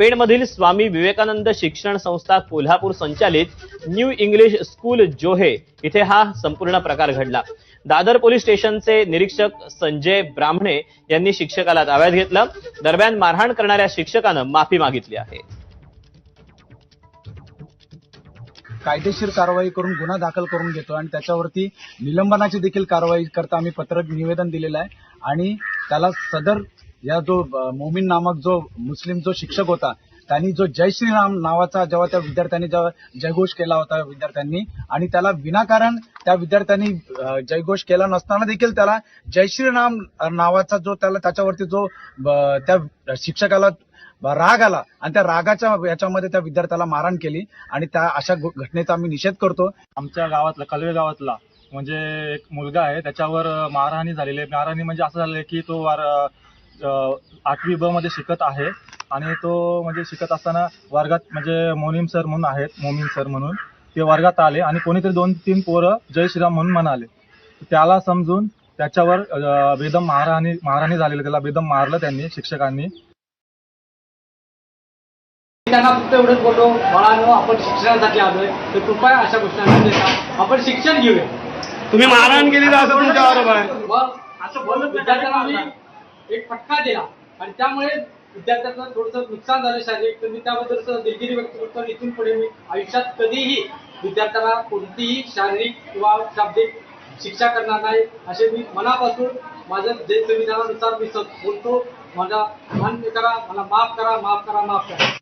पेणमधील स्वामी विवेकानंद शिक्षण संस्था कोल्हापूर संचालित न्यू इंग्लिश स्कूल जोहे इथे हा संपूर्ण प्रकार घडला. दादर पोलीस स्टेशनचे निरीक्षक संजय ब्राह्मणे यांनी शिक्षकाला ताब्यात घेतलं. दरम्यान मारहाण करणाऱ्या शिक्षकानं माफी मागितली आहे. कायदेशीर कारवाई करून गुन्हा दाखल करून घेतो आणि त्याच्यावरती निलंबनाची देखील कारवाई करता आम्ही पत्रक निवेदन दिलेलं आहे. आणि त्याला सदर या जो मोमीन नामक जो मुस्लिम जो शिक्षक होता त्यांनी जो जय श्रीराम नावाचा जेव्हा त्या विद्यार्थ्यांनी जेव्हा जयघोष केला होता विद्यार्थ्यांनी आणि त्याला विनाकारण त्या विद्यार्थ्यांनी जयघोष केला नसताना देखील त्याला जय श्रीराम नावाचा जो त्याला त्याच्यावरती जो त्या शिक्षकाला राग आला आणि त्या रागाच्या याच्यामध्ये त्या विद्यार्थ्याला मारहाण केली आणि त्या अशा घटनेचा आम्ही निषेध करतो. आमच्या गावातला कलवे गावातला म्हणजे एक मुलगा आहे त्याच्यावर मारहाणी झालेली आहे. मारहाणी म्हणजे असं झालंय की तो वार आठवी ब मध्ये शिकत आहे. आणि तो म्हणजे शिकत असताना वर्गात म्हणजे मोनीम सर म्हणून आहेत मोमीन सर म्हणून. ते वर्गात आले आणि कोणीतरी दोन तीन पोरं जय श्रीराम म्हणून म्हणाले. त्याला समजून त्याच्यावर बेदम मारहाणी मारहाणी झालेली त्याला बेदम मारलं त्यांनी शिक्षकांनी. त्यांना फक्त एवढंच बोललो बाळांनो आपण शिक्षणासाठी आलोय. तर कृपया अशा गोष्टी आपण शिक्षण घेऊया. तुम्ही मारहाण केली असं तुमचा आरोप आहे. मग असं बोलत विद्यार्थ्यांना एक फटका दिला. आणि त्यामुळे विद्यार्थ्यांना थोडंसं नुकसान झालं शारीरिक. तर मी त्याबद्दल दिलगिरी व्यक्त करतो इथून पुढे मी आयुष्यात कधीही विद्यार्थ्यांना कोणतीही शारीरिक किंवा शाब्दिक शिक्षा करणार नाही असे मी मनापासून माझं जे संविधानानुसार मी बोलतो. माझा मान्य करा मला माफ करा माफ करा माफ करा.